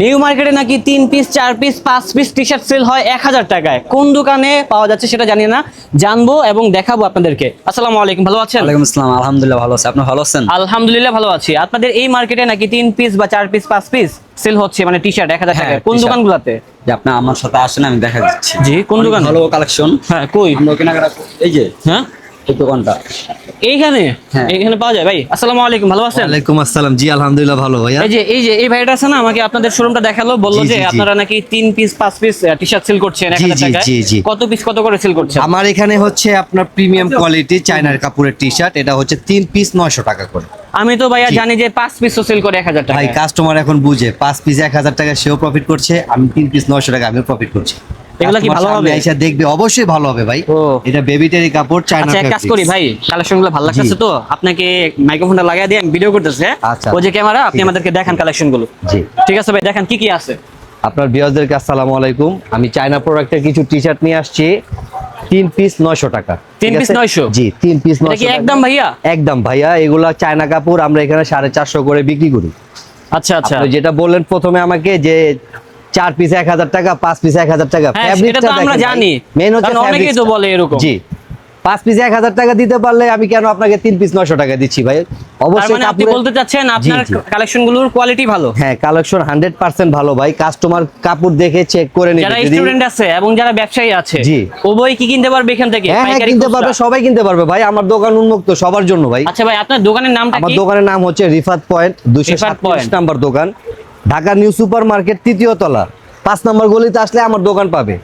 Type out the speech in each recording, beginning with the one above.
New মার্কেটে নাকি তিন পিস চার পিস পাঁচ পিস টি শার্ট সেল হয় এক হাজার টাকায়। কোন দোকানে পাওয়া যাচ্ছে সেটা জানি না। জানব এবং দেখাবো আপনাদেরকে। আসসালামু আলাইকুম ভালো আছেন? ওয়ালাইকুম আসসালাম আলহামদুলিল্লাহ ভালো আছে। আপনি ভালো আছেন? আলহামদুলিল্লাহ ভালো আছি। আপনাদের এই মার্কেটে নাকি তিন পিস বা চার পিস পাঁচ পিস সেল হচ্ছে মানে টি শার্ট এক হাজার হ্যাঁ, টাকায়। কোন। দোকানগুলোতে? যে আপনি আমার সাথে আসেন আমি দেখা দিচ্ছি। জি কোন দোকানে? ভালো কালেকশন হ্যাঁ কই? আমরা কেনাকাটা এই যে। হ্যাঁ? এই দোকানটা। এইখানে? হ্যাঁ। পাওয়া যায়? ভাই আসসালামু আলাইকুম ভালো আছেন? ওয়ালাইকুম আসসালাম। জি আলহামদুলিল্লাহ ভালো ভাইয়া। এই যে এই যে এই ভাইটা আছে না আমাকে আপনাদের শোরুমটা দেখাল বলল যে জি, জি। আপনারা নাকি তিন পিস পাঁচ পিস টি শার্ট সেল করছেন এক জি, হাজার জি, টাকায়। জি, জি। কত পিস কত করে সেল করছেন? আমার এখানে হচ্ছে আপনার প্রিমিয়াম কোয়ালিটি চায়নার কাপড়ের টি শার্ট এটা হচ্ছে তিন পিস নয়শো টাকা করে। আমি তো ভাইয়া জানি যে পাঁচ পিসও সেল করে এক হাজার টাকা ভাই কাস্টমার এখন বুঝে পাঁচ পিস এক হাজার টাকা সেও প্রফিট করছে আমি তিন পিস নয়শো টাকা আমিও প্রফিট করছি। এগুলা কি ভালো হবে? এসে দেখবে অবশ্যই ভালো হবে ভাই। এটা বেবিটারি কাপড় চায়না আচ্ছা এক কাজ করি ভাই কালেকশন ভালো লাগছে তো? আপনাকে মাইক্রোফোনটা লাগাই দিয়ে আমি ভিডিও করতেছি হ্যাঁ? আচ্ছা। যে ক্যামেরা আপনি আমাদেরকে দেখান কালেকশন জি। ঠিক আছে ভাই দেখান কি কি আছে? আপনার আসসালামু আলাইকুম। আমি চায়না প্রোডাক্টের কিছু টি শার্ট নিয়ে আসছি। তিন পিস নয়শো টাকা। তিন পিস নয়শো? জি তিন পিস নয়শো একদম ভাইয়া? একদম ভাইয়া এগুলা চায়না কাপড় আমরা এখানে সাড়ে চারশো করে বিক্রি করি। আচ্ছা আচ্ছা। যেটা বললেন প্রথমে আমাকে যে চার পিস এক হাজার টাকা পাঁচ পিস এক হাজার টাকা। হ্যাঁ, আমরা জানি। Main হচ্ছে অনেকেই তো বলে এরকম। জি। পাঁচ পিস এক হাজার টাকা দিতে পারলে আমি কেন আপনাকে তিন পিস নয়শো টাকা দিচ্ছি ভাই? অবশ্যই মানে আপনি বলতে চাচ্ছেন আপনার জি, জি। কালেকশনগুলোর কোয়ালিটি ভালো? হ্যাঁ কালেকশন হান্ড্রেড পার্সেন্ট ভালো ভাই। কাস্টমার কাপড় দেখে চেক করে যারা নিবে যদি স্টুডেন্ট আছে এবং যারা ব্যবসায়ী আছে জি। উভয় কি কিনতে পারবে এখান থেকে? হ্যাঁ কিনতে পারবে সবাই কিনতে পারবে ভাই। আমার দোকান উন্মুক্ত সবার জন্য ভাই। আচ্ছা ভাই আপনার দোকানের নামটা আমার দোকানের নাম হচ্ছে রিফাত পয়েন্ট সাতত্রিশ পয়েন্ট। নাম্বার দোকান। ঢাকা নিউ সুপার মার্কেট তৃতীয় তলা। পাঁচ নম্বর গলিতে আসলে আমার দোকান পাবে।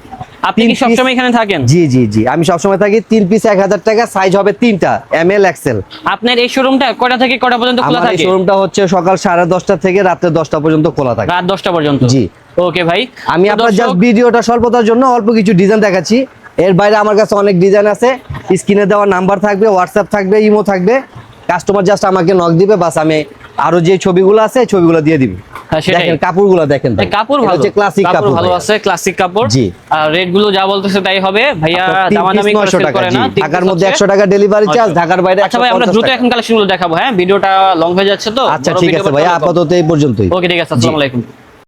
আপনি কি সবসময় এখানে থাকেন? জি জি জি। আমি সবসময় থাকি তিন পিস এক হাজার টাকা সাইজ হবে তিনটা এম এল এক্সেল আপনার এই শোরুমটা কয়টা থেকে কয়টা পর্যন্ত খোলা থাকে? শোরুমটা হচ্ছে সকাল সাড়ে দশটা থেকে রাত্রে দশটা পর্যন্ত খোলা থাকে। রাত দশটা পর্যন্ত? জি। ওকে ভাই। আমি আপনার জাস্ট ভিডিওটা স্বল্পতার জন্য অল্প কিছু ডিজাইন দেখাচ্ছি। এর বাইরে আমার কাছে অনেক ডিজাইন আছে। স্ক্রিনে দেওয়া নাম্বার থাকবে হোয়াটসঅ্যাপ থাকবে ইমো থাকবে। কাস্টমার জাস্ট আমাকে নক দিবে বাস আমি আরও যে ছবিগুলো আছে ছবিগুলো দিয়ে দিবি। হ্যাঁ, দেখেন কাপড়গুলো দেখেন কাপড় ভালো। হচ্ছে ক্লাসিক কাপড় ভালো আছে ক্লাসিক কাপড়। জি। আর রেটগুলো যা বলতেছে তাই হবে। ভাইয়া দামাদামি করে 900 sell টাকা, করে জি। না। ঢাকার মধ্যে হচ্ছে 100 টাকা ডেলিভারি চার্জ ঢাকার বাইরে আচ্ছা ভাই আমরা 150 দ্রুত এখন দেখাবো হ্যাঁ? ভিডিওটা লং হয়ে যাচ্ছে তো। আচ্ছা ঠিক আছে ভাই আপাতত এই পর্যন্তই। ওকে ঠিক আছে আসসালামু আলাইকুম।